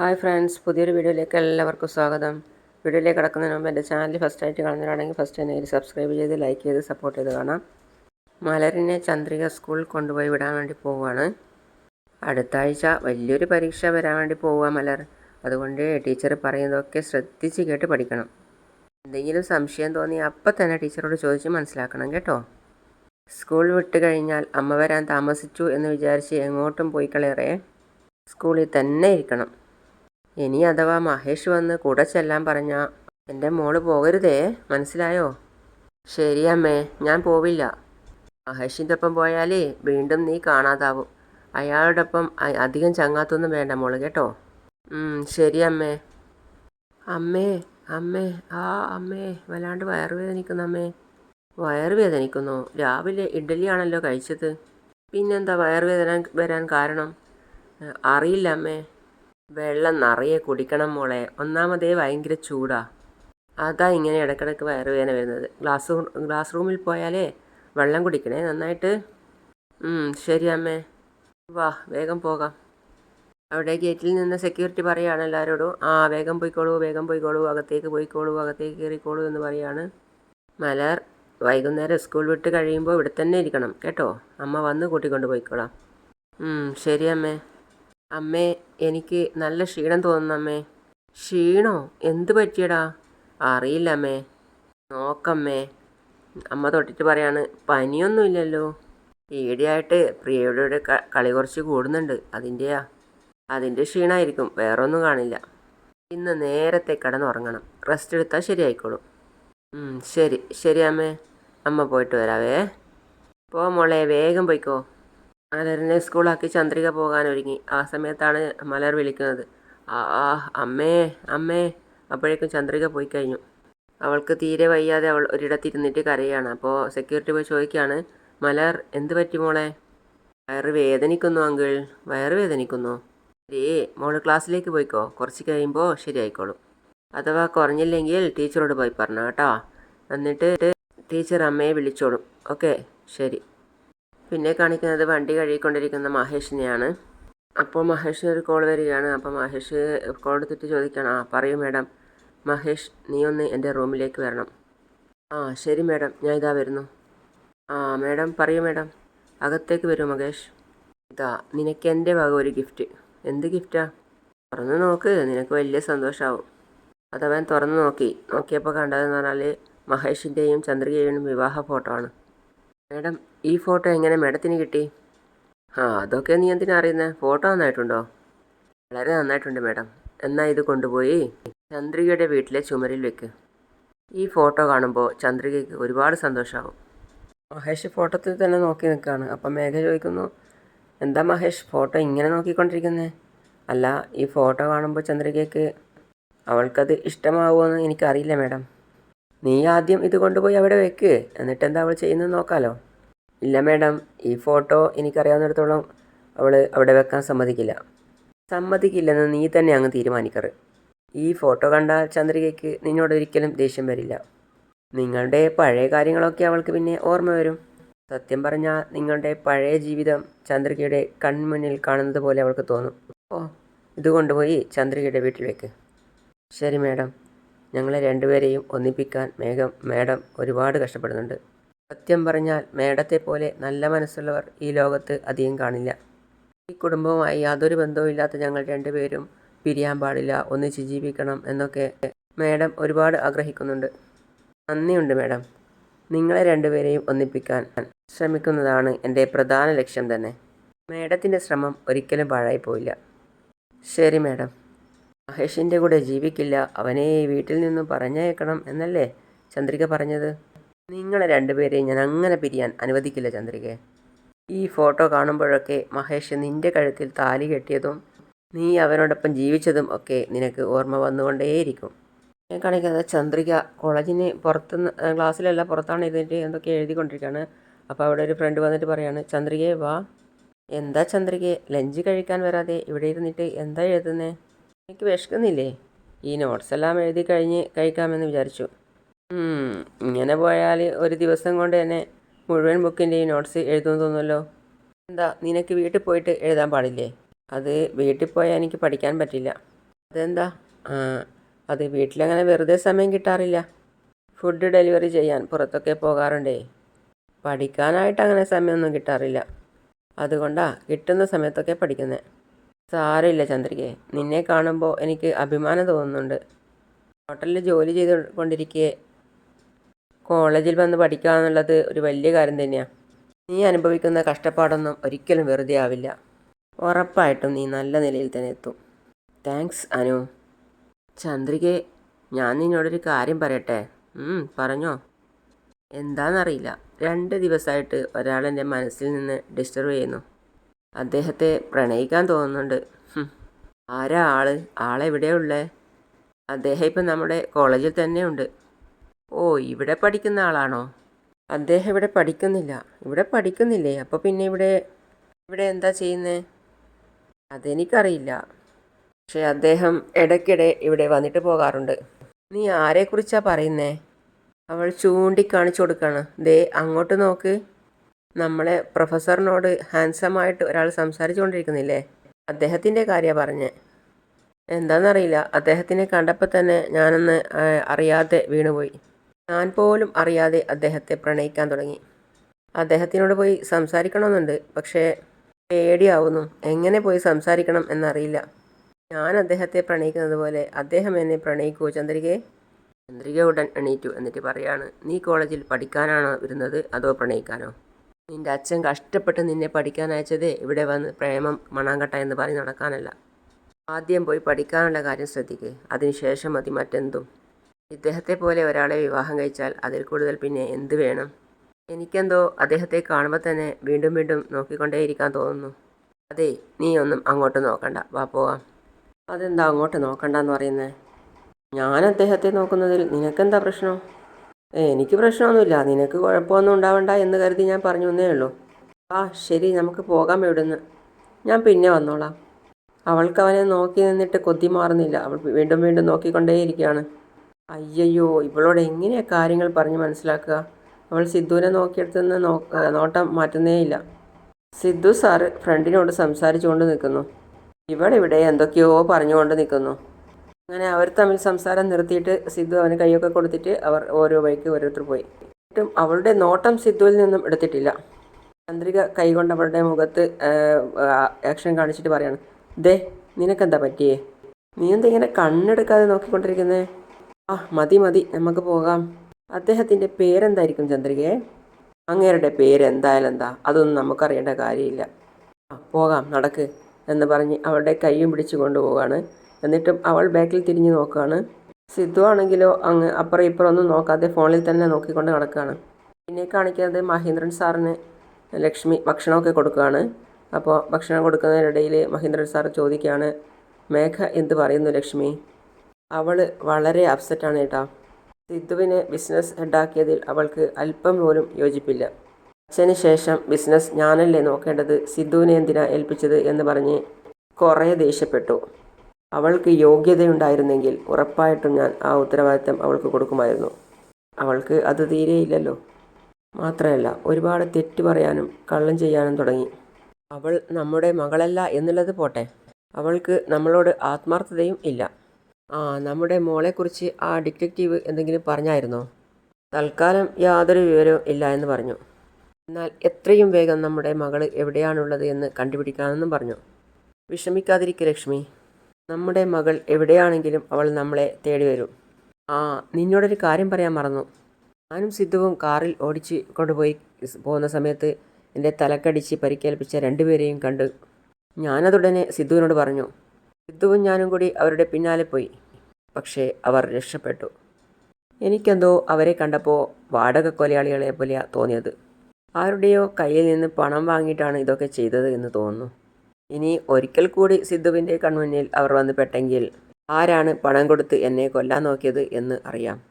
Hi friends പുതിയൊരു വീഡിയോയിലേക്ക് എല്ലാവർക്കും സ്വാഗതം. വീഡിയോയിലേക്ക് കിടക്കുന്നതിന് മുമ്പ് എന്റെ ചാനൽ ഫസ്റ്റ് ആയിട്ട് കാണുന്നവരാണെങ്കിൽ ഫസ്റ്റ് തന്നെ സബ്സ്ക്രൈബ് ചെയ്ത് ലൈക്ക് ചെയ്ത് സപ്പോർട്ട് ചെയ്ത് കാണാം. മലരിനെ ചന്ദ്രിക സ്കൂളിൽ കൊണ്ടുപോയി വിടാൻ വേണ്ടി പോവുകയാണ്. അടുത്ത ആഴ്ച വലിയൊരു പരീക്ഷ വരാൻ വേണ്ടി പോവുക മലർ. അതുകൊണ്ട് ടീച്ചർ പറയുന്നതൊക്കെ ശ്രദ്ധിച്ച് കേട്ട് പഠിക്കണം. എന്തെങ്കിലും സംശയം തോന്നി അപ്പം തന്നെ ടീച്ചറോട് ചോദിച്ച് മനസ്സിലാക്കണം കേട്ടോ. സ്കൂൾ വിട്ട് കഴിഞ്ഞാൽ അമ്മ വരാൻ താമസിച്ചു എന്ന് വിചാരിച്ച് എങ്ങോട്ടും പോയി കളയറേ. സ്കൂളിൽ തന്നെ ഇരിക്കണം. ഇനി അഥവാ മഹേഷ് വന്ന് കൂടെ ചെല്ലാൻ പറഞ്ഞ എന്റെ മോൾ പോകരുതേ മനസ്സിലായോ? ശരി അമ്മേ ഞാൻ പോവില്ല. മഹേഷിന്റെ ഒപ്പം പോയാലേ വീണ്ടും നീ കാണാതാവും. അയാളോടൊപ്പം അധികം ചങ്ങാത്തൊന്നും വേണ്ട മോൾ കേട്ടോ? ശരി അമ്മേ. അമ്മേ അമ്മേ ആ അമ്മേ വല്ലാണ്ട് വയറുവേദനിക്കുന്നു അമ്മേ. വയറുവേദനിക്കുന്നു? രാവിലെ ഇഡ്ഡലിയാണല്ലോ കഴിച്ചത്. പിന്നെന്താ വയറുവേദന വരാൻ കാരണം? അറിയില്ല അമ്മേ. വെള്ളം നിറയെ കുടിക്കണം മോളെ. ഒന്നാമതേ ഭയങ്കര ചൂടാ. അതാ ഇങ്ങനെ ഇടയ്ക്കിടയ്ക്ക് വയറുവേദന വരുന്നത്. ഗ്ലാസ് ഗ്ലാസ് റൂമിൽ പോയാലേ വെള്ളം കുടിക്കണേ. നന്നായിട്ട്. ശരി അമ്മേ. വാ വേഗം പോകാം. അവിടെ ഗേറ്റിൽ നിന്ന് സെക്യൂരിറ്റി പറയുകയാണ് എല്ലാവരോടും ആ വേഗം പോയിക്കോളൂ വേഗം പോയിക്കോളൂ അകത്തേക്ക് പോയിക്കോളൂ അകത്തേക്ക് കയറിക്കോളൂ എന്ന് പറയാണ്. മലർ വൈകുന്നേരം സ്കൂൾ വിട്ട് കഴിയുമ്പോൾ ഇവിടെ തന്നെ ഇരിക്കണം കേട്ടോ? അമ്മ വന്ന് കൂട്ടിക്കൊണ്ട് പോയിക്കോളാം. ശരി അമ്മേ. അമ്മേ എനിക്ക് നല്ല ക്ഷീണം തോന്നുന്നു അമ്മേ. ക്ഷീണോ? എന്ത് പറ്റിയടാ? അറിയില്ല അമ്മേ. നോക്കമ്മേ. അമ്മ തൊട്ടിട്ട് പറയാണ് പനിയൊന്നുമില്ലല്ലോ. ഈടെയായിട്ട് പ്രിയയുടെ കളി കുറച്ച് കൂടുന്നുണ്ട്. അതിന്റെയാ അതിന്റെ ക്ഷീണമായിരിക്കും വേറെ ഒന്നും കാണില്ല. ഇന്ന് നേരത്തെ കിടന്നുറങ്ങണം. റെസ്റ്റ് എടുത്താൽ ശരിയായിക്കോളും. ശരി. ശരി അമ്മേ. അമ്മ പോയിട്ട് വരാവേ. പോ മോളെ വേഗം പോയിക്കോ. മലറിനെ സ്കൂളാക്കി ചന്ദ്രിക പോകാനൊരുങ്ങി ആ സമയത്താണ് മലർ വിളിക്കുന്നത്. ആ അമ്മേ അമ്മേ അപ്പോഴേക്കും ചന്ദ്രിക പോയി കഴിഞ്ഞു. അവൾക്ക് തീരെ വയ്യാതെ അവൾ ഒരിടത്തിരുന്നിട്ട് കരയാണ്. അപ്പോൾ സെക്യൂരിറ്റി പോയി ചോദിക്കുകയാണ് മലർ എന്ത് പറ്റി മോളെ? വയറ് വേദനിക്കുന്നു അങ്കിൾ. വയറ് വേദനിക്കുന്നു. ശരി മോൾ ക്ലാസ്സിലേക്ക് പോയിക്കോ. കുറച്ച് കഴിയുമ്പോൾ ശരിയായിക്കോളും. അഥവാ കുറഞ്ഞില്ലെങ്കിൽ ടീച്ചറോട് പോയി പറഞ്ഞു കേട്ടോ. എന്നിട്ട് ടീച്ചർ അമ്മയെ വിളിച്ചോളും. ഓക്കെ ശരി. പിന്നെ കാണിക്കുന്നത് വണ്ടി കഴുകിക്കൊണ്ടിരിക്കുന്ന മഹേഷിനെയാണ്. അപ്പോൾ മഹേഷ് ഒരു കോൾ വരികയാണ്. അപ്പോൾ മഹേഷ് കോൾ എടുത്തിട്ട് ചോദിക്കണം ആ പറയൂ മേഡം. മഹേഷ് നീ ഒന്ന് എന്റെ റൂമിലേക്ക് വരണം. ആ ശരി മേഡം. ഞാൻ ഇതാ വരുന്നു. ആ മേഡം പറയൂ മേഡം. അകത്തേക്ക് വരൂ മഹേഷ്. ഇതാ നിനക്ക് എന്റെ വക ഒരു ഗിഫ്റ്റ്. എന്ത് ഗിഫ്റ്റാ? തുറന്ന് നോക്ക്. നിനക്ക് വലിയ സന്തോഷമാവും അതവൻ തുറന്ന് നോക്കി. നോക്കിയപ്പോൾ കണ്ടതെന്ന് പറഞ്ഞാൽ മഹേഷിന്റെയും ചന്ദ്രികയുടെയും വിവാഹ ഫോട്ടോ ആണ്. മാഡം ഈ ഫോട്ടോ എങ്ങനെ മാഡത്തിന് കിട്ടി? ആ അതൊക്കെ നീ എന്തിനാ അറിയുന്നത് ഫോട്ടോ നന്നായിട്ടുണ്ടോ? വളരെ നന്നായിട്ടുണ്ട് മാഡം. എന്നാൽ ഇത് കൊണ്ടുപോയി? ചന്ദ്രികയുടെ വീട്ടിലെ ചുമരിൽ വെക്ക്. ഈ ഫോട്ടോ കാണുമ്പോൾ ചന്ദ്രികയ്ക്ക് ഒരുപാട് സന്തോഷമാവും മഹേഷ് ഫോട്ടോത്തിൽ തന്നെ നോക്കി നിൽക്കുകയാണ് അപ്പം മേഘ ചോദിക്കുന്നു എന്താ മഹേഷ് ഫോട്ടോ ഇങ്ങനെ നോക്കിക്കൊണ്ടിരിക്കുന്നത് അല്ല ഈ ഫോട്ടോ കാണുമ്പോൾ ചന്ദ്രികയ്ക്ക് അവൾക്കത് ഇഷ്ടമാവുമെന്ന് എനിക്കറിയില്ല മേഡം. നീ ആദ്യം ഇത് കൊണ്ടുപോയി അവിടെ വെക്ക്. എന്നിട്ട് എന്താ അവൾ ചെയ്യുന്നത് നോക്കാലോ. ഇല്ല മാഡം ഈ ഫോട്ടോ എനിക്കറിയാവുന്നിടത്തോളം അവൾ അവിടെ വെക്കാൻ സമ്മതിക്കില്ല. സമ്മതിക്കില്ലെന്ന് നീ തന്നെ അങ്ങ് തീരുമാനിക്കറ്. ഈ ഫോട്ടോ കണ്ടാൽ ചന്ദ്രികയ്ക്ക് നിന്നോട് ഒരിക്കലും ദേഷ്യം വരില്ല. നിങ്ങളുടെ പഴയ കാര്യങ്ങളൊക്കെ അവൾക്ക് പിന്നെ ഓർമ്മ വരും. സത്യം പറഞ്ഞാൽ നിങ്ങളുടെ പഴയ ജീവിതം ചന്ദ്രികയുടെ കൺമുന്നിൽ കാണുന്നത് പോലെ അവൾക്ക് തോന്നും. ഓ ഇത് കൊണ്ടുപോയി ചന്ദ്രികയുടെ വീട്ടിലേക്ക് ശരി മാഡം ഞങ്ങളെ രണ്ടുപേരെയും ഒന്നിപ്പിക്കാൻ മേഘം മാഡം ഒരുപാട് കഷ്ടപ്പെടുന്നുണ്ട്. സത്യം പറഞ്ഞാൽ മേഡത്തെ പോലെ നല്ല മനസ്സുള്ളവർ ഈ ലോകത്ത് അധികം കാണില്ല. ഈ കുടുംബവുമായി യാതൊരു ബന്ധവുമില്ലാത്ത ഞങ്ങൾ രണ്ടുപേരും പിരിയാൻ പാടില്ല ഒന്നിച്ച് ജീവിക്കണം എന്നൊക്കെ മേഡം ഒരുപാട് ആഗ്രഹിക്കുന്നുണ്ട്. നന്ദിയുണ്ട് മേഡം. നിങ്ങളെ രണ്ടുപേരെയും ഒന്നിപ്പിക്കാൻ ശ്രമിക്കുന്നതാണ് എന്റെ പ്രധാന ലക്ഷ്യം തന്നെ. മേഡത്തിന്റെ ശ്രമം ഒരിക്കലും പാഴായിപ്പോയില്ല. ശരി മേഡം. മഹേഷിന്റെ കൂടെ ജീവിക്കില്ല അവനെ വീട്ടിൽ നിന്നും പറഞ്ഞയക്കണം എന്നല്ലേ ചന്ദ്രിക പറഞ്ഞത്? നിങ്ങളെ രണ്ടുപേരെയും ഞാൻ അങ്ങനെ പിരിയാൻ അനുവദിക്കില്ല ചന്ദ്രികയെ ഈ ഫോട്ടോ കാണുമ്പോഴൊക്കെ മഹേഷ് നിന്റെ കഴുത്തിൽ താലി കെട്ടിയതും നീ അവനോടൊപ്പം ജീവിച്ചതും ഒക്കെ നിനക്ക് ഓർമ്മ വന്നുകൊണ്ടേയിരിക്കും. ഞാൻ കാണിക്കുന്നത് ചന്ദ്രിക കോളേജിന് പുറത്ത് ക്ലാസ്സിലല്ല പുറത്താണ് ഇരുന്നിട്ട് എന്തൊക്കെ എഴുതിക്കൊണ്ടിരിക്കുകയാണ്. അപ്പോൾ അവിടെ ഒരു ഫ്രണ്ട് വന്നിട്ട് പറയാണ് ചന്ദ്രികയെ വാ. എന്താ ചന്ദ്രികയെ ലഞ്ച് കഴിക്കാൻ വരാതെ ഇവിടെ ഇരുന്നിട്ട് എന്താ എഴുതുന്നത് എനിക്ക് വിശക്കുന്നില്ലേ? ഈ നോട്ട്സ് എല്ലാം എഴുതി കഴിഞ്ഞ് കഴിക്കാമെന്ന് വിചാരിച്ചു. ഇങ്ങനെ പോയാൽ ഒരു ദിവസം കൊണ്ട് തന്നെ മുഴുവൻ ബുക്കിന്റെയും നോട്ട്സ് എഴുതുമെന്ന് തോന്നുമല്ലോ എന്താ നിനക്ക് വീട്ടിൽ പോയിട്ട് എഴുതാൻ പാടില്ലേ? അത് വീട്ടിൽ പോയാൽ എനിക്ക് പഠിക്കാൻ പറ്റില്ല. അതെന്താ? അത് വീട്ടിലങ്ങനെ വെറുതെ സമയം കിട്ടാറില്ല. ഫുഡ് ഡെലിവറി ചെയ്യാൻ പുറത്തൊക്കെ പോകാറുണ്ടേ. പഠിക്കാനായിട്ട് അങ്ങനെ സമയമൊന്നും കിട്ടാറില്ല. അതുകൊണ്ടാ കിട്ടുന്ന സമയത്തൊക്കെ പഠിക്കുന്നത് സാരമില്ല ചന്ദ്രികയെ നിന്നെ കാണുമ്പോൾ എനിക്ക് അഭിമാനം തോന്നുന്നുണ്ട്. ഹോട്ടലിൽ ജോലി ചെയ്ത് കൊണ്ടിരിക്കെ കോളേജിൽ വന്ന് പഠിക്കുക എന്നുള്ളത് ഒരു വലിയ കാര്യം തന്നെയാണ് നീ അനുഭവിക്കുന്ന കഷ്ടപ്പാടൊന്നും ഒരിക്കലും വെറുതെ ആവില്ല. ഉറപ്പായിട്ടും നീ നല്ല നിലയിൽ തന്നെ എത്തും. താങ്ക്സ് അനു. ചന്ദ്രികെ ഞാൻ നിന്നോടൊരു കാര്യം പറയട്ടെ? പറഞ്ഞോ. എന്താണെന്നറിയില്ല രണ്ട് ദിവസമായിട്ട് ഒരാളെന്റെ മനസ്സിൽ നിന്ന് ഡിസ്റ്റർബ് ചെയ്യുന്നു. അദ്ദേഹത്തെ പ്രണയിക്കാൻ തോന്നുന്നുണ്ട്. ആരാ ആൾ? ആളെവിടെയുള്ളേ അദ്ദേഹം ഇപ്പം നമ്മുടെ കോളേജിൽ തന്നെ ഉണ്ട് ഓ ഇവിടെ പഠിക്കുന്ന ആളാണോ? അദ്ദേഹം ഇവിടെ പഠിക്കുന്നില്ല. ഇവിടെ പഠിക്കുന്നില്ലേ? അപ്പോൾ പിന്നെ ഇവിടെ ഇവിടെ എന്താ ചെയ്യുന്നേ? അതെനിക്കറിയില്ല. പക്ഷേ അദ്ദേഹം ഇടയ്ക്കിടെ ഇവിടെ വന്നിട്ട് പോകാറുണ്ട്. നീ ആരെക്കുറിച്ചാണ് പറയുന്നേ? അവൾ ചൂണ്ടിക്കാണിച്ചു കൊടുക്കുകയാണ് ദേ അങ്ങോട്ട് നോക്ക്. നമ്മളെ പ്രൊഫസറിനോട് ഹാൻസമായിട്ട് ഒരാൾ സംസാരിച്ചു കൊണ്ടിരിക്കുന്നില്ലേ അദ്ദേഹത്തിന്റെ കാര്യമാണ് പറഞ്ഞേ. എന്താണെന്നറിയില്ല അദ്ദേഹത്തിനെ കണ്ടപ്പോൾ തന്നെ ഞാനൊന്ന് അറിയാതെ വീണുപോയി. ഞാൻ പോലും അറിയാതെ അദ്ദേഹത്തെ പ്രണയിക്കാൻ തുടങ്ങി. അദ്ദേഹത്തിനോട് പോയി സംസാരിക്കണമെന്നുണ്ട് പക്ഷേ പേടിയാവുന്നു. എങ്ങനെ പോയി സംസാരിക്കണം എന്നറിയില്ല. ഞാൻ അദ്ദേഹത്തെ പ്രണയിക്കുന്നത് പോലെ അദ്ദേഹം എന്നെ പ്രണയിക്കൂ ചന്ദ്രികയെ ചന്ദ്രിക ഉടൻ എണീറ്റു എന്നിട്ട് പറയാണ് നീ കോളേജിൽ പഠിക്കാനാണോ വരുന്നത്? അതോ പ്രണയിക്കാനോ? നിന്റെ അച്ഛൻ കഷ്ടപ്പെട്ട് നിന്നെ പഠിക്കാൻ അയച്ചതേ ഇവിടെ വന്ന് പ്രേമം മണാങ്കട്ട എന്ന് പറഞ്ഞ് നടക്കാനല്ല. ആദ്യം പോയി പഠിക്കാനുള്ള കാര്യം ശ്രദ്ധിക്കേ. അതിനുശേഷം മതി മറ്റെന്തും. ഇദ്ദേഹത്തെ പോലെ ഒരാളെ വിവാഹം കഴിച്ചാൽ അതിൽ കൂടുതൽ പിന്നെ എന്ത് വേണം? എനിക്കെന്തോ അദ്ദേഹത്തെ കാണുമ്പോൾ തന്നെ വീണ്ടും വീണ്ടും നോക്കിക്കൊണ്ടേയിരിക്കാൻ തോന്നുന്നു. അതെ നീ ഒന്നും അങ്ങോട്ട് നോക്കണ്ട. വാ പോവാം. അതെന്താ അങ്ങോട്ട് നോക്കണ്ടെന്ന് പറയുന്നത് ഞാൻ അദ്ദേഹത്തെ നോക്കുന്നതിൽ നിനക്കെന്താ പ്രശ്നം? എനിക്ക് പ്രശ്നമൊന്നുമില്ല. നിനക്ക് കുഴപ്പമൊന്നും ഉണ്ടാവണ്ട എന്ന് കരുതി ഞാൻ പറഞ്ഞു എന്നേ ഉള്ളൂ. ആ ശരി നമുക്ക് പോകാം ഇവിടുന്ന്. ഞാൻ പിന്നെ വന്നോളാം. അവൾക്ക് അവനെ നോക്കി നിന്നിട്ട് കൊതി മാറുന്നില്ല. അവൾ വീണ്ടും വീണ്ടും നോക്കിക്കൊണ്ടേയിരിക്കുകയാണ്. അയ്യയ്യോ ഇവളോട് എങ്ങനെയാ കാര്യങ്ങൾ പറഞ്ഞ് മനസ്സിലാക്കുക? അവൾ സിദ്ധുവിനെ നോക്കിയെടുത്ത് നിന്ന് നോട്ടം മാറ്റുന്നേയില്ല. സിദ്ധു സാറ് ഫ്രണ്ടിനോട് സംസാരിച്ചുകൊണ്ട് നിൽക്കുന്നു. ഇവളിവിടെ എന്തൊക്കെയോ പറഞ്ഞുകൊണ്ട് നിൽക്കുന്നു. അങ്ങനെ അവർ തമ്മിൽ സംസാരം നിർത്തിയിട്ട് സിദ്ധു അവന് കൈയൊക്കെ കൊടുത്തിട്ട് അവർ ഓരോ വഴിക്ക് ഓരോരുത്തർ പോയി. എന്നിട്ടും അവളുടെ നോട്ടം സിദ്ധുവിൽ നിന്നും എടുത്തിട്ടില്ല. ചന്ദ്രിക കൈകൊണ്ട് അവളുടെ മുഖത്ത് ആക്ഷൻ കാണിച്ചിട്ട് പറയാണ് ദേ നിനക്കെന്താ പറ്റിയേ? നീ എന്താ ഇങ്ങനെ കണ്ണെടുക്കാതെ നോക്കിക്കൊണ്ടിരിക്കുന്നേ? ആ മതി മതി. നമുക്ക് പോകാം. അദ്ദേഹത്തിന്റെ പേരെന്തായിരിക്കും ചന്ദ്രികയെ അങ്ങേരുടെ പേരെന്തായാലും എന്താ? അതൊന്നും നമുക്കറിയേണ്ട കാര്യമില്ല. ആ പോകാം നടക്ക് എന്ന് പറഞ്ഞ് അവളുടെ കൈയും പിടിച്ചു കൊണ്ടുപോവാണ്. എന്നിട്ടും അവൾ ബാക്കിൽ തിരിഞ്ഞു നോക്കുകയാണ് സിദ്ധു ആണെങ്കിലോ അങ്ങ് അപ്പുറം ഇപ്പുറം ഒന്നും നോക്കാതെ ഫോണിൽ തന്നെ നോക്കിക്കൊണ്ട് നടക്കുകയാണ് പിന്നെ കാണിക്കുന്നത് മഹേന്ദ്രൻ സാറിന് ലക്ഷ്മി ഭക്ഷണമൊക്കെ കൊടുക്കുകയാണ്. അപ്പോൾ ഭക്ഷണം കൊടുക്കുന്നതിനിടയിൽ മഹേന്ദ്രൻ സാർ ചോദിക്കുകയാണ് മേഘ എന്ത് പറയുന്നു ലക്ഷ്മി? അവൾ വളരെ അപ്സെറ്റാണ് കേട്ടോ സിദ്ധുവിനെ ബിസിനസ് ഹെഡാക്കിയതിൽ അവൾക്ക് അല്പം പോലും യോജിപ്പില്ല. അച്ഛന് ശേഷം ബിസിനസ് ഞാനല്ലേ നോക്കേണ്ടത്? സിദ്ധുവിനെ എന്തിനാ ഏൽപ്പിച്ചത് എന്ന് പറഞ്ഞ് കുറേ ദേഷ്യപ്പെട്ടു. അവൾക്ക് യോഗ്യതയുണ്ടായിരുന്നെങ്കിൽ ഉറപ്പായിട്ടും ഞാൻ ആ ഉത്തരവാദിത്തം അവൾക്ക് കൊടുക്കുമായിരുന്നു. അവൾക്ക് അത് തീരെയില്ലല്ലോ മാത്രമല്ല ഒരുപാട് തെറ്റ് പറയാനും കള്ളം ചെയ്യാനും തുടങ്ങി. അവൾ നമ്മുടെ മകളല്ല എന്നുള്ളത് പോട്ടെ. അവൾക്ക് നമ്മളോട് ആത്മാർത്ഥതയും ഇല്ല. ആ നമ്മുടെ മോളെക്കുറിച്ച് ആ ഡിറ്റക്റ്റീവ് എന്തെങ്കിലും പറഞ്ഞായിരുന്നോ? തൽക്കാലം യാതൊരു വിവരവും ഇല്ല എന്ന് പറഞ്ഞു. എന്നാൽ എത്രയും വേഗം നമ്മുടെ മകൾ എവിടെയാണുള്ളത് എന്ന് കണ്ടുപിടിക്കാമെന്നും പറഞ്ഞു. വിഷമിക്കാതിരിക്കുക ലക്ഷ്മി. നമ്മുടെ മകൾ എവിടെയാണെങ്കിലും അവൾ നമ്മളെ തേടി വരും. ആ നിന്നോടൊരു കാര്യം പറയാൻ മറന്നു. ഞാനും സിദ്ധുവും കാറിൽ ഓടിച്ച് കൊണ്ടുപോയി പോകുന്ന സമയത്ത് എന്റെ തലക്കടിച്ച് പരിക്കേൽപ്പിച്ച രണ്ടുപേരെയും കണ്ട് ഞാനതുടനെ സിദ്ധുവിനോട് പറഞ്ഞു സിദ്ധുവും ഞാനും കൂടി അവരുടെ പിന്നാലെ പോയി. പക്ഷേ അവർ രക്ഷപ്പെട്ടു. എനിക്കെന്തോ അവരെ കണ്ടപ്പോൾ വാടക കൊലയാളികളെ പോലെയാ തോന്നിയത്. ആരുടെയോ കയ്യിൽ നിന്ന് പണം വാങ്ങിയിട്ടാണ് ഇതൊക്കെ ചെയ്തത് എന്ന് തോന്നുന്നു. ഇനി ഒരിക്കൽ കൂടി സിദ്ധുവിന്റെ കൺമുന്നിൽ അവർ വന്ന് പെട്ടെങ്കിൽ ആരാണ് പണം കൊടുത്ത് എന്നെ കൊല്ലാൻ നോക്കിയത് എന്ന് അറിയാം.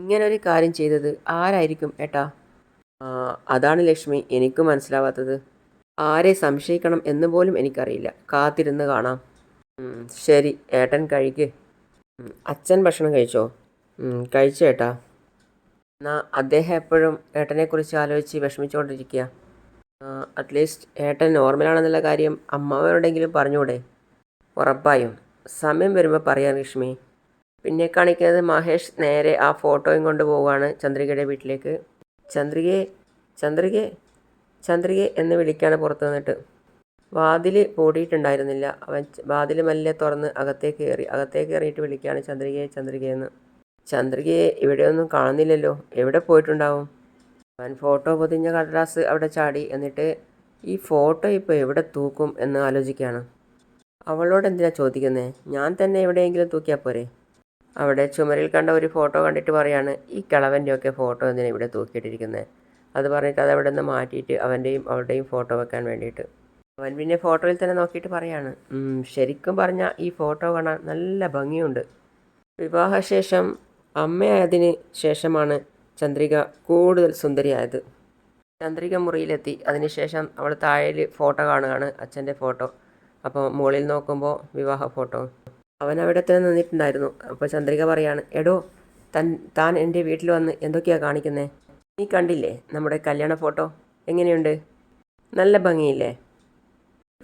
ഇങ്ങനൊരു കാര്യം ചെയ്തത് ആരായിരിക്കും ഏട്ടാ? അതാണ് ലക്ഷ്മി എനിക്കും മനസ്സിലാവാത്തത്. ആരെ സംശയിക്കണം എന്ന് പോലും എനിക്കറിയില്ല. കാത്തിരുന്ന് കാണാം. ശരി ഏട്ടൻ കഴിക്ക്. അച്ഛൻ ഭക്ഷണം കഴിച്ചോ? കഴിച്ചേട്ടാ എന്നാ അദ്ദേഹം എപ്പോഴും ഏട്ടനെക്കുറിച്ച് ആലോചിച്ച് വിഷമിച്ചുകൊണ്ടിരിക്കുക അറ്റ്ലീസ്റ്റ് ഏട്ടൻ നോർമലാണെന്നുള്ള കാര്യം അമ്മാവനോടെങ്കിലും പറഞ്ഞൂടെ. ഉറപ്പായും. സമയം വരുമ്പോൾ പറയാം ലക്ഷ്മി. പിന്നെ കാണിക്കുന്നത് മഹേഷ് നേരെ ആ ഫോട്ടോയും കൊണ്ട് പോവുകയാണ് ചന്ദ്രികയുടെ വീട്ടിലേക്ക്. ചന്ദ്രികയെ ചന്ദ്രികയെ ചന്ദ്രികയെ എന്ന് വിളിക്കുകയാണ് പുറത്തു നിന്നിട്ട്. വാതിൽ പൂടിയിട്ടുണ്ടായിരുന്നില്ല അവൻ വാതിൽ മെല്ലെ തുറന്ന് അകത്തേക്ക് കയറി അകത്തേക്ക് കയറിയിട്ട് വിളിക്കുകയാണ് ചന്ദ്രികയെ ചന്ദ്രികയെന്ന് ചന്ദ്രികയെ ഇവിടെയൊന്നും കാണുന്നില്ലല്ലോ. എവിടെ പോയിട്ടുണ്ടാവും? അവൻ ഫോട്ടോ പൊതിഞ്ഞ കടലാസ് അവിടെ ചാടി. എന്നിട്ട് ഈ ഫോട്ടോ ഇപ്പോൾ എവിടെ തൂക്കും? എന്ന് ആലോചിക്കുകയാണ്. അവളോട് എന്തിനാ ചോദിക്കുന്നത് ഞാൻ തന്നെ എവിടെയെങ്കിലും തൂക്കിയാൽ പോരെ? അവിടെ ചുമരിൽ കണ്ട ഒരു ഫോട്ടോ കണ്ടിട്ട് പറയാണ് ഈ കിളവന്റെയൊക്കെ ഫോട്ടോ എന്തിനാണ് ഇവിടെ തൂക്കിയിട്ടിരിക്കുന്നത് അത് പറഞ്ഞിട്ട് അത് അവിടെ നിന്ന് മാറ്റിയിട്ട് അവന്റെയും അവളുടെയും ഫോട്ടോ വെക്കാൻ വേണ്ടിയിട്ട്. അവൻ പിന്നെ ഫോട്ടോയിൽ തന്നെ നോക്കിയിട്ട് പറയാണ് ശരിക്കും പറഞ്ഞാൽ ഈ ഫോട്ടോ കാണാൻ നല്ല ഭംഗിയുണ്ട്. വിവാഹശേഷം അമ്മയായതിന് ശേഷമാണ് ചന്ദ്രിക കൂടുതൽ സുന്ദരിയായത്. ചന്ദ്രിക മുറിയിലെത്തി. അതിനുശേഷം അവൾ താഴെ ഫോട്ടോ കാണുകയാണ് അച്ഛന്റെ ഫോട്ടോ. അപ്പോൾ മുകളിൽ നോക്കുമ്പോൾ വിവാഹ ഫോട്ടോ. അവൻ അവിടെ തന്നെ നിന്നിട്ടുണ്ടായിരുന്നു. അപ്പോൾ ചന്ദ്രിക പറയാണ് എടോ തൻ താൻ എന്റെ വീട്ടിൽ വന്ന് എന്തൊക്കെയാണ് കാണിക്കുന്നത് നീ കണ്ടില്ലേ നമ്മുടെ കല്യാണ ഫോട്ടോ? എങ്ങനെയുണ്ട്? നല്ല ഭംഗിയില്ലേ?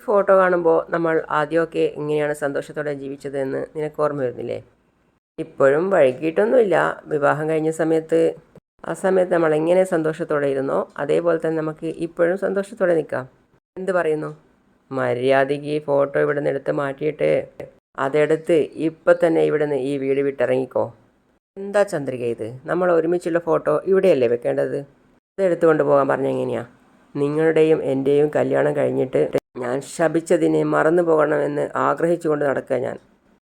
ഫോട്ടോ കാണുമ്പോൾ നമ്മൾ ആദ്യമൊക്കെ എങ്ങനെയാണ് സന്തോഷത്തോടെ ജീവിച്ചതെന്ന് നിനക്ക് ഓർമ്മ വരുന്നില്ലേ? ഇപ്പോഴും വഴുകിയിട്ടൊന്നുമില്ല. വിവാഹം കഴിഞ്ഞ സമയത്ത് ആ സമയത്ത് നമ്മൾ എങ്ങനെ സന്തോഷത്തോടെ ഇരുന്നോ അതേപോലെ തന്നെ നമുക്ക് ഇപ്പോഴും സന്തോഷത്തോടെ നിൽക്കാം. എന്ത് പറയുന്നു? മര്യാദയ്ക്ക് ഈ ഫോട്ടോ ഇവിടെ നിന്ന് എടുത്ത് മാറ്റിയിട്ട് അതെടുത്ത് ഇപ്പം തന്നെ ഇവിടെ നിന്ന് ഈ വീട് വിട്ടിറങ്ങിക്കോ. എന്താ ചന്ദ്രിക ഇത്? നമ്മൾ ഒരുമിച്ചുള്ള ഫോട്ടോ ഇവിടെയല്ലേ വെക്കേണ്ടത്? ഇത് എടുത്തുകൊണ്ട് പോകാൻ പറഞ്ഞെങ്ങനെയാണ് നിങ്ങളുടെയും എന്റെയും കല്യാണം കഴിഞ്ഞിട്ട് ഞാൻ ശപിച്ചതിനെ മറന്നു പോകണമെന്ന് ആഗ്രഹിച്ചുകൊണ്ട് നടക്കുക ഞാൻ.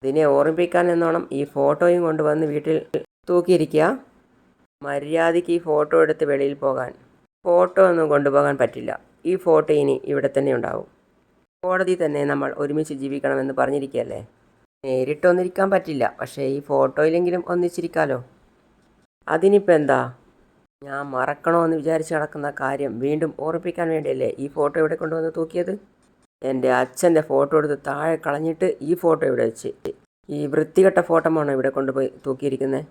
ഇതിനെ ഓർമ്മിപ്പിക്കാൻ എന്നോണം ഈ ഫോട്ടോയും കൊണ്ടുവന്ന് വീട്ടിൽ തൂക്കിയിരിക്കുക. മര്യാദയ്ക്ക് ഈ ഫോട്ടോ എടുത്ത് വെളിയിൽ പോകാൻ. ഫോട്ടോ ഒന്നും കൊണ്ടുപോകാൻ പറ്റില്ല. ഈ ഫോട്ടോ ഇനി ഇവിടെ തന്നെ ഉണ്ടാവും. കോടതി തന്നെ നമ്മൾ ഒരുമിച്ച് ജീവിക്കണമെന്ന് പറഞ്ഞിരിക്കുകയല്ലേ? നേരിട്ടൊന്നിരിക്കാൻ പറ്റില്ല. പക്ഷേ ഈ ഫോട്ടോയിലെങ്കിലും ഒന്നിച്ചിരിക്കാലോ? അതിനിപ്പോൾ എന്താ? ഞാൻ മറക്കണമെന്ന് വിചാരിച്ച് നടക്കുന്ന കാര്യം വീണ്ടും ഓർമ്മിപ്പിക്കാൻ വേണ്ടിയല്ലേ ഈ ഫോട്ടോ ഇവിടെ കൊണ്ടുവന്ന് തൂക്കിയത്? എന്റെ അച്ഛന്റെ ഫോട്ടോ എടുത്ത് താഴെ കളഞ്ഞിട്ട് ഈ ഫോട്ടോ ഇവിടെ വെച്ച്. ഈ വൃത്തികെട്ട ഫോട്ടോമാണോ ഇവിടെ കൊണ്ടുപോയി തൂക്കിയിരിക്കുന്നത്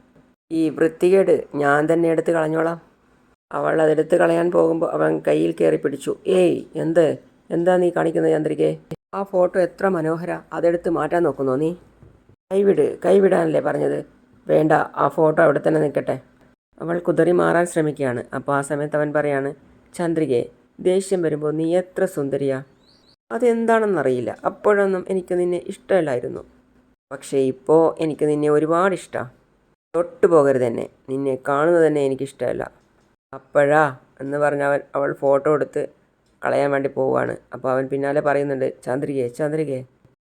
ഈ വൃത്തികേട് ഞാൻ തന്നെ എടുത്ത് കളഞ്ഞോളാം. അവൾ അതെടുത്ത് കളയാൻ പോകുമ്പോൾ അവൻ കയ്യിൽ കയറി പിടിച്ചു. ഏയ് എന്ത്? എന്താ നീ കാണിക്കുന്നത് ചന്ദ്രികെ? ആ ഫോട്ടോ എത്ര മനോഹര. അതെടുത്ത് മാറ്റാൻ നോക്കുന്നോ നീ? കൈവിട് കൈവിടാനല്ലേ പറഞ്ഞത്. വേണ്ട ആ ഫോട്ടോ അവിടെ തന്നെ നിൽക്കട്ടെ. അവൾ കുതറി മാറാൻ ശ്രമിക്കുകയാണ്. അപ്പോൾ ആ സമയത്ത് അവൻ പറയാണ് ചന്ദ്രികയെ ദേഷ്യം വരുമ്പോൾ നീ എത്ര സുന്ദരിയാ. അതെന്താണെന്നറിയില്ല. അപ്പോഴൊന്നും എനിക്ക് നിന്നെ ഇഷ്ടമല്ലായിരുന്നു. പക്ഷേ ഇപ്പോൾ എനിക്ക് നിന്നെ ഒരുപാട് ഇഷ്ടമാണ് തൊട്ടു പോകരുത് തന്നെ നിന്നെ കാണുന്നത് തന്നെ എനിക്കിഷ്ടമല്ല അപ്പോഴാ എന്ന് പറഞ്ഞ് അവൻ അവൾ ഫോട്ടോ എടുത്ത് കളയാൻ വേണ്ടി പോവുകയാണ്. അപ്പോൾ അവൻ പിന്നാലെ പറയുന്നുണ്ട് ചന്ദ്രികയെ ചന്ദ്രികയെ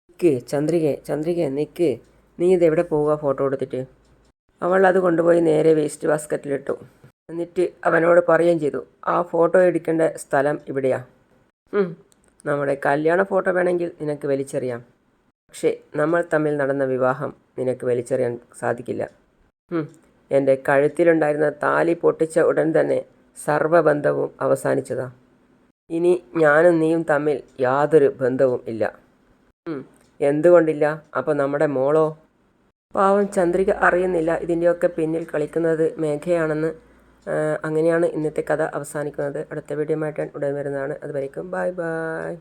നിൽക്ക് ചന്ദ്രികയെ ചന്ദ്രികയെ നിൽക്ക് നീ ഇതെവിടെ പോവുക ഫോട്ടോ എടുത്തിട്ട്? അവൾ അത് കൊണ്ടുപോയി നേരെ വേസ്റ്റ് ബാസ്ക്കറ്റിലിട്ടു. എന്നിട്ട് അവനോട് പറയുകയും ചെയ്തു ആ ഫോട്ടോ എടുക്കേണ്ട സ്ഥലം ഇവിടെയാ. ഉം, നമ്മുടെ കല്യാണ ഫോട്ടോ വേണമെങ്കിൽ നിനക്ക് വലിച്ചെറിയാം. പക്ഷേ നമ്മൾ തമ്മിൽ നടന്ന വിവാഹം നിനക്ക് വലിച്ചെറിയാൻ സാധിക്കില്ല. എന്റെ കഴുത്തിലുണ്ടായിരുന്ന താലി പൊട്ടിച്ച ഉടൻ തന്നെ സർവബന്ധവും അവസാനിച്ചതാ. ഇനി ഞാനും നീയും തമ്മിൽ യാതൊരു ബന്ധവും ഇല്ല. എന്തുകൊണ്ടില്ല? അപ്പോൾ നമ്മുടെ മോളോ? പാവം ചന്ദ്രിക അറിയുന്നില്ല ഇതിന്റെയൊക്കെ പിന്നിൽ കളിക്കുന്നത് മേഘയാണെന്ന് അങ്ങനെയാണ് ഇന്നത്തെ കഥ അവസാനിക്കുന്നത്. അടുത്ത വീഡിയോ ആയിട്ട് ഉടൻ വരുന്നതാണ്. അതുവരേക്കും ബൈ ബൈ